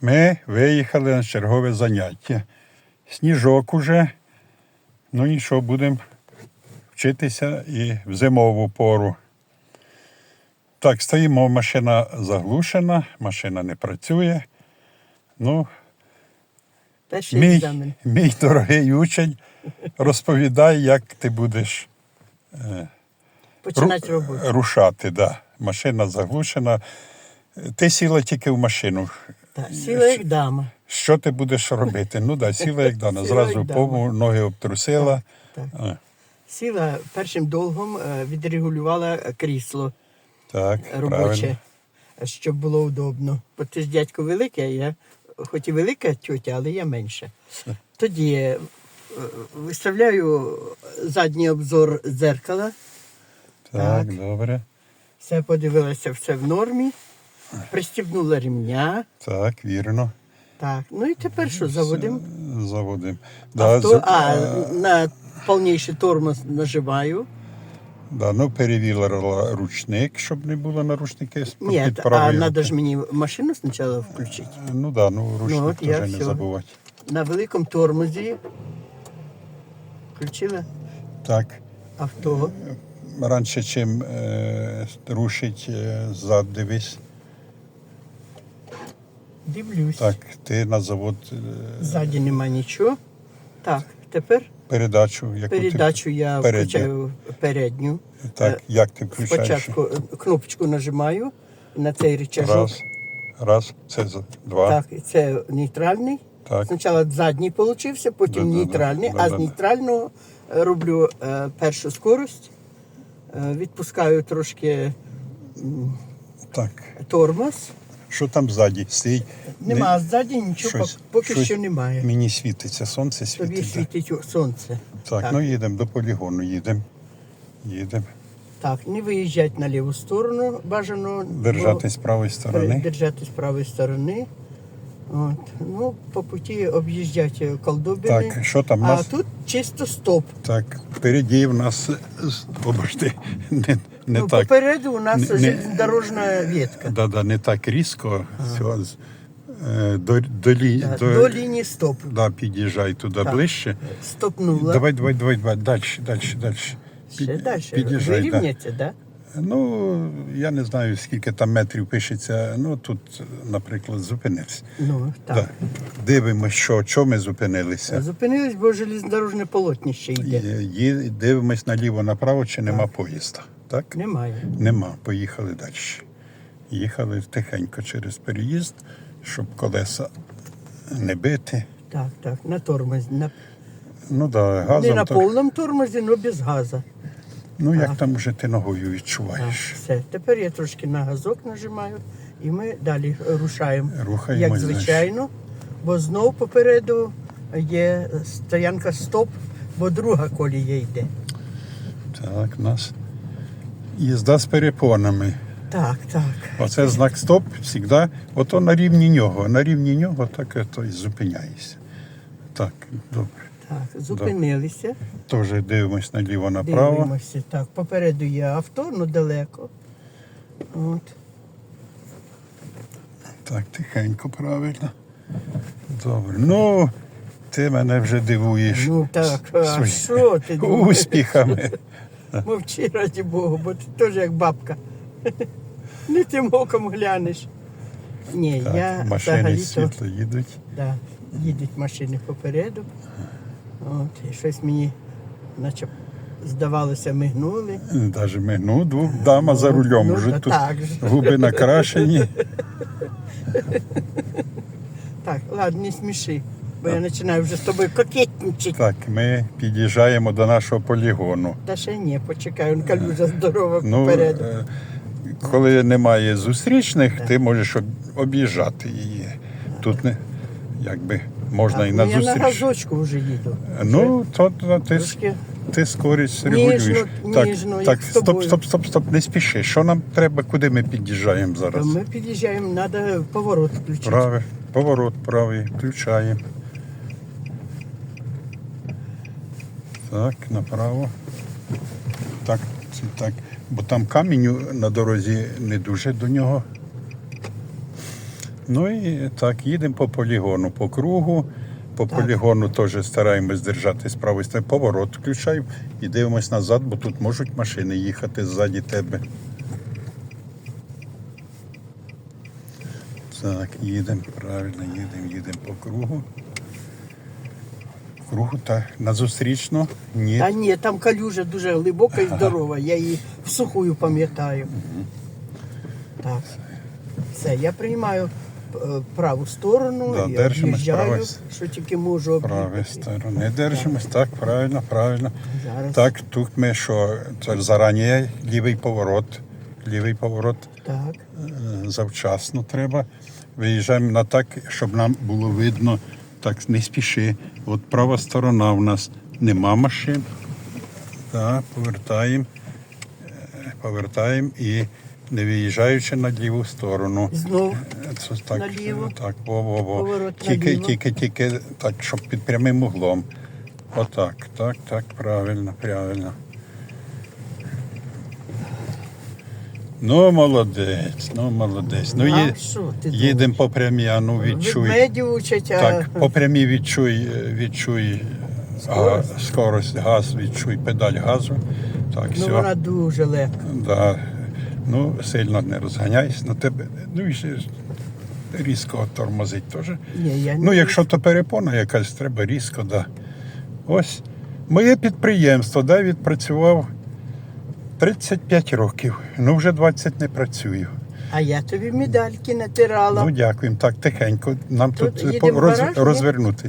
Ми виїхали на чергове заняття. Сніжок уже. Ну нічого, будемо вчитися і в зимову пору. Так, стоїмо, машина заглушена, машина не працює. Ну, Перший мій, екзамен. мій дорогий учень, розповідай, як ти будеш Починати ру- роботу. рушати. Да. Машина заглушена. Ти сіла тільки в машину. Так, сіла як дама. Що ти будеш робити? Ну да, сіла як дана. Сіла Зразу як пому, ноги обтрусила. Так. А, Сіла першим долгом, е, відрегулювала крісло Так, робоче, правильно. щоб було удобно. Бо ти ж дядько великий, а я хоч і велика тьотя, але я менша. Тоді е, виставляю задній обзор дзеркала. Так, Так. добре. Все подивилася, все в нормі. Пристібнула ремня. Так, вірно. Так, ну і тепер що, заводимо? Заводимо. Авто, зу- а, на повніший тормоз нажимаю. да, ну, перевірила ручник, щоб не було наручники Ні, під а правою треба ж мені машину спочатку включити. Ну да, ну ручник от я теж не всьо. забувати. На великому тормозі включила Так. авто. Раніше чим е, рушить е, зад, дивись. Дивлюсь. Так, ти на завод е, Ззаді нема нічого. Так, тепер передачу, яку передачу я передню. включаю передню. так, як ти включаєш? Спочатку е, кнопочку нажимаю на цей рычажок. Раз, раз, це два. Так, це нейтральний. Так. Спочатку задній получився, потім Да-да-да. нейтральний, а Да-да-да. з нейтрального е, роблю е, першу скорость, е, відпускаю трошки Так. тормоз. Що там ззаді? Стоїть. Нема ззаді нічого, щось- поки щось що немає. Мені світиться, сонце світить. Тобі світить сонце. Так, так. ну їдемо до полігону, їдемо. Їдемо. Так, не виїжджати на ліву сторону бажано. Держатись з правої сторони. Держати з правої сторони. От. Ну, по путі об'їжджати колдобини. Так, що там А нас? тут чисто стоп. Так, впереді в нас, е, обожди, не, не ну, так. Попереду у нас Не- железнодорожна ветка. Да, да, не так різко. З- е, до, до, лі, Так, до, До лінії стоп. Да, під'їжджай туди Так. ближче. Стопнула. Давай, давай, давай, давай, далі, далі, далі. Ще далі. Під'їжджай, да. Да? Ну, я не знаю, скільки там метрів пишеться. Ну, тут, наприклад, зупинився. Ну, так. Да. Дивимося, що, що ми зупинилися. Зупинились, бо железнодорожне полотнище йде. Є- Дивимось наліво направо, чи нема поїзда. Так? Немає. Нема. Поїхали далі. Їхали тихенько через переїзд, щоб колеса не бити. Так, так, на тормозі. На... Ну да, газом. Не на то- повному тормозі, але без газу. Ну як там вже ти ногою відчуваєш? все. Тепер я трошки на газок нажимаю і ми далі рушаємо. Рухаємось, Як звичайно, бо знов попереду є стоянка стоп, бо друга колія йде. Так, у нас їзда з перепонами. Так, так. Оце знак стоп завжди. Ото на рівні нього. На рівні нього так і то і зупиняєшся. Так, добре. Так, зупинилися, Теж дивимось наліво направо. дивимося. Так, попереду є авто, ну далеко. От. Так, тихенько, правильно. Добре. Ну, ти мене вже дивуєш. Ну так, а своїми що ти думаєш? Успіхами. Мовчи, раді Богу, бо ти теж як бабка. Не тим оком глянеш. Ні, Так, я машини взагалі-то світло їдуть. да, їдуть машини попереду. От, і щось мені, наче здавалося, мигнули. Навіть мигну, двох дама за рулем. ну, Вже та тут так же. губи накрашені. Так, ладно, не сміши, бо я починаю вже з тобою кокетничати. Так, ми під'їжджаємо до нашого полігону. Та ще ні, почекай, он калюжа здорова Ну, попереду. е, коли немає зустрічних, ти можеш об- об'їжджати її. Тут не якби можна і Так, на ну, я на газочку вже їду. Ну, то, то ти, Трошки ти скорість Ніжно, регулюєш. так, ніжно, так, як з стоп, тобою. стоп, стоп, стоп, не спіши. Що нам треба, куди ми під'їжджаємо зараз? ми під'їжджаємо, треба поворот включити. Правий, поворот правий, включаємо. Так, направо. Так, це так. Бо там камінь на дорозі не дуже до нього. Ну і так, їдемо по полігону, по кругу. По Так. полігону теж стараємось держати з правої сторони. Поворот включаємо і дивимось назад, бо тут можуть машини їхати ззаді тебе. Так, їдемо, правильно, їдемо, їдемо по кругу. Кругу, так, на зустрічну? Ні. Та ні, там калюжа дуже глибока і здорова. Я її в сухую пам'ятаю. Так. Все, я приймаю праву сторону Да, держимось об'їжджаю, що тільки можу об'їхати. сторони держимось, так, правильно, правильно. Зараз. Так, тут ми що, це зарані лівий поворот. Лівий поворот Так. е, завчасно треба. Виїжджаємо на так, щоб нам було видно, так не спіши. От права сторона у нас нема машин. Так, повертаємо, е, повертаємо і не виїжджаючи на ліву сторону. Знов Це так, Наліво. так, во, во, во. Поворот Тільки, наліво. тільки, тільки так, щоб під прямим углом. Отак, так, так, правильно, правильно. Ну, молодець, ну молодець. Ну, А є, що ти їдемо по прямій, а ну відчуй. Учать, а Так, по прямій відчуй, е, відчуй га, скорость, газ, відчуй педаль газу. Так, ну, все. вона дуже легка. Да. Ну, сильно не розганяйся на тебе. Ну і ще різко тормозить теж. Ні, я Ну, якщо то перепона якась, треба різко, да. Ось моє підприємство, да, відпрацював 35 років. Ну, вже 20 не працюю. А я тобі медальки натирала. Ну, дякуємо. Так, тихенько. Нам Тут тут, їдемо в роз, гараж, ні? розвернути.